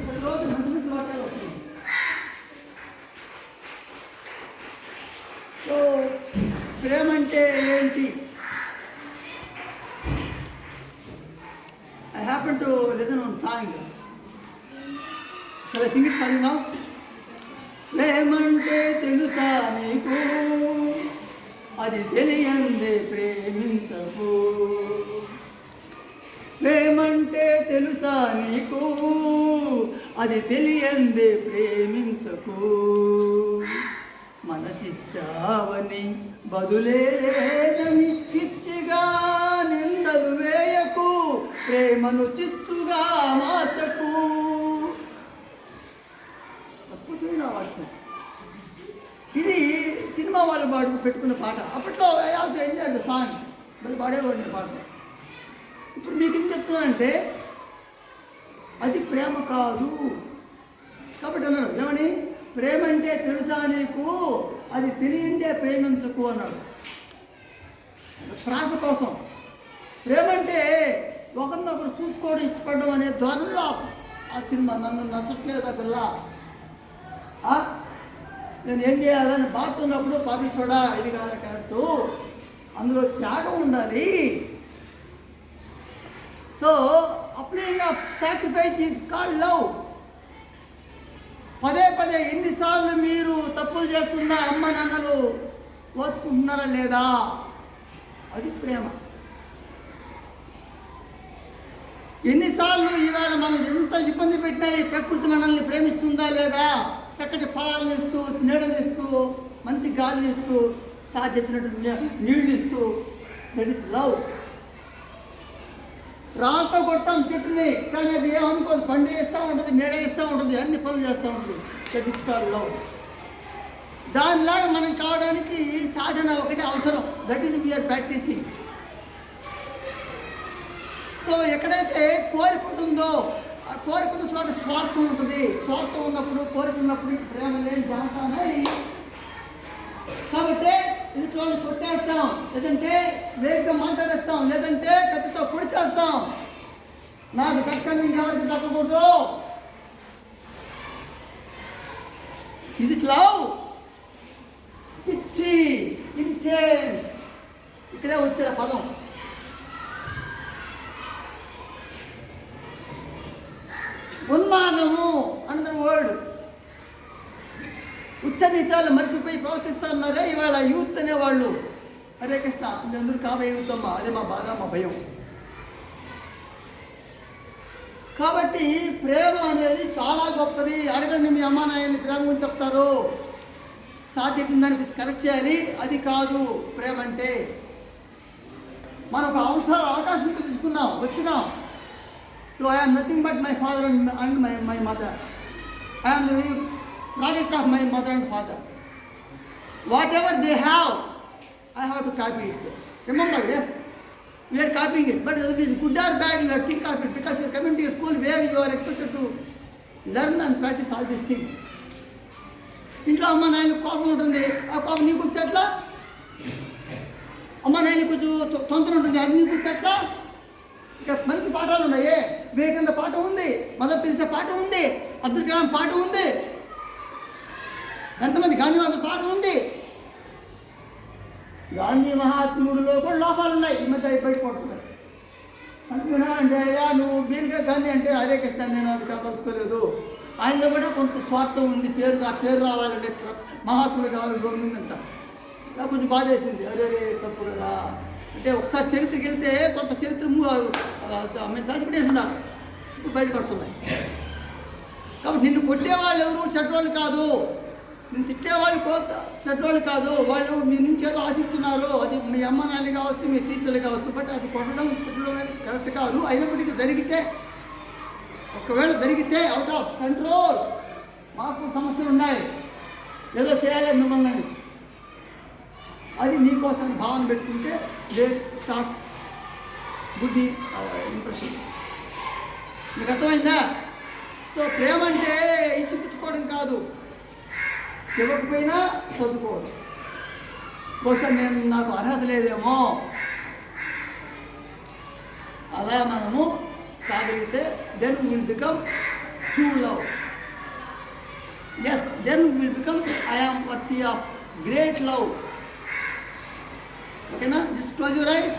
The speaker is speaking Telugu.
ప్రతిరోజు మంచి వార్తలు వస్తున్నాయి సో ప్రేమ అంటే ఏంటి I happen to listen one song సరే సింగ్ సాంగ్ ఫర్ ప్రేమంటే తెలుసా నీకు? అది తెలియందే ప్రేమించకు. ప్రేమంటే తెలుసా నీకు? అది తెలియందే ప్రేమించకు. మనసిచ్చావని బదులే లేదని పిచ్చిగా నిందలు వేయకు ప్రేమను చిచ్చుగా మార్చకు. అద్భుతమైన వాక్యం. ఇది సినిమా వాళ్ళు పాడుకు పెట్టుకున్న పాట. అప్పట్లో ఐ ఆల్సో ఎంజాయ్ సాంగ్? మరి పాడేవాడిని పాట. ఇప్పుడు మీకు ఏం చెప్తున్నానంటే అది ప్రేమ కాదు. కాబట్టి అన్నాడు ఏమని? ప్రేమ అంటే తెలుసా నీకు? అది తెలియందే ప్రేమించకు అన్నాడు. శ్వాస కోసం. ప్రేమ అంటే ఒకరినొకరు చూసుకోవడం ఇష్టపడడం అనే ధోరణిలో ఆ- సినిమా నన్ను నచ్చట్లేదు ఆ? పిల్ల నేను ఏం చేయాలని బాగుతున్నప్పుడు పాపి చూడా ఇది కాదు కరెక్టు. అందులో త్యాగం ఉండాలి. So of sacrifice is called love పదే పదే ఎన్నిసార్లు మీరు తప్పులు చేస్తుందా అమ్మ నాన్నలు ఓచుకుంటున్నారా లేదా? అది ప్రేమ. ఎన్నిసార్లు ఈవేళ మనం ఎంత ఇబ్బంది పెట్టినా ఈ ప్రకృతి మనల్ని ప్రేమిస్తుందా లేదా? చక్కటి ఫలాలను ఇస్తూ నీడలు ఇస్తూ మంచి గాలి ఇస్తూ సా నీళ్ళు నీళ్ళు ఇస్తూ దట్ ఇస్ లవ్ రాళ్ళతో కొడతాం చెట్టుని. కానీ అది ఏమనుకోదు. పండు వేస్తూ ఉంటుంది నీడ వేస్తూ ఉంటుంది అన్ని పనులు చేస్తూ ఉంటుంది. దట్ దానిలాగా మనం కావడానికి సాధన ఒకటి అవసరం. That is where practicing so ఎక్కడైతే కోరిక ఉంటుందో ఆ కోరికన్న చోట స్వార్థం ఉంటుంది. స్వార్థం ఉన్నప్పుడు కోరిక ఉన్నప్పుడు ప్రేమ లేని జాతానై కాబట్టి ఇది వాళ్ళు కొట్టేస్తాం. లేదంటే వేగంగా మాట్లాడేస్తాం. లేదంటే కత్తితో పొడి చేస్తాం. నాకు దక్కని ఎవరికి దక్కకూడదు ఇది లవ్ పిచ్చి. ఇన్సేన్ ఇక్కడే వచ్చిన పదం. ఉన్మాదము. అందరూ వర్డ్ మర్చిపోయి ప్రవర్తిస్తున్నారే ఇవాళ యూత్ అనేవాళ్ళు. అరే కృష్ణ అందరూ కాబోయే యూత్ అదే మా బాధ మా భయం. కాబట్టి ప్రేమ అనేది చాలా గొప్పది. అడగండి మీ అమ్మా నాయన్ని ప్రేమ గురించి చెప్తారు. సాధ్యమైన దానికి కరెక్ట్ చేయాలి. అది కాదు ప్రేమ అంటే. మనం ఒక అవసరం అవకాశం తీసుకున్నాం వచ్చినాం. So I'm nothing but my father and and my my mother I'm the product of my mother and father whatever they have I have to copy it remember as we are copying it but whether it is good or bad you have to think of it because you are coming to a school where you are expected to learn and practice all these things ఇంట్లో అమ్మ నాయన కోపం ఉంటుంది ఆ కోపం నీకు వస్తే ఎట్లా అమ్మ నాయన కొంచెం తొ- తొందర ఉంటుంది అది నీకు వస్తే ఎట్లా ఇక్కడ మంచి పాఠాలు ఉన్నాయి వివేకానంద పాట ఉంది మదర్ తెలిసే పాట ఉంది అబ్దుల్ కలాం పాట ఉంది ఎంతమంది గాంధీ గాంధీవాదుల పాఠం ఉంది? గాంధీ మహాత్ముడిలో కూడా లోపాలు ఉన్నాయి ఈ మధ్య బయట పడుతున్నాయి అంటున్నా అంటే అయ్యా నువ్వు బీర్గా గాంధీ అంటే హరే కృష్ణ నేను అది కాపలుచుకోలేదు ఆయనలో కూడా కొంత స్వార్థం ఉంది పేరు రా పేరు రావాలంటే మహాత్ముడు కావాలి గొమ్మిందంట అంట కొంచెం బాధ వేసింది అరే రే తప్పు కదా. అంటే ఒకసారి చరిత్రకి వెళ్తే కొంత చరిత్ర మూ- మేము దాచిపెట్టేసి ఉండాలి ఇప్పుడు బయటపడుతున్నాయి. కాబట్టి నిన్ను కొట్టేవాళ్ళు ఎవరు? చెడ్డవాళ్ళు కాదు. నేను తిట్టేవాళ్ళు కోత చెడ్డవాళ్ళు కాదు వాళ్ళు మీ నుంచి ఏదో ఆశిస్తున్నారు. అది మీ అమ్మ నాన్న కావచ్చు మీ టీచర్లు కావచ్చు బట్ అది కొట్టడం తిట్టడం అనేది కరెక్ట్ కాదు. అయినప్పటికీ జరిగితే ఒకవేళ జరిగితే అవుట్ ఆఫ్ కంట్రోల్ మాకు సమస్యలు ఉన్నాయి. ఏదో చేయాలి మిమ్మల్ని. అది మీకోసం భావన పెట్టుకుంటే దే స్టార్ట్స్ గుడ్ ఇంప్రెషన్ మీకు అర్థమైందా? సో ప్రేమ అంటే ఇచ్చిపుచ్చుకోవడం కాదు. ఇవ్వకపోయినా చదువుకోవచ్చు బహుశా నేను నాకు అర్హత లేదేమో. అలా మనము కాగలిగితే then will become true love as then will become I am worthy of great love ఓకేనా డిస్క్లోజ్ రైస్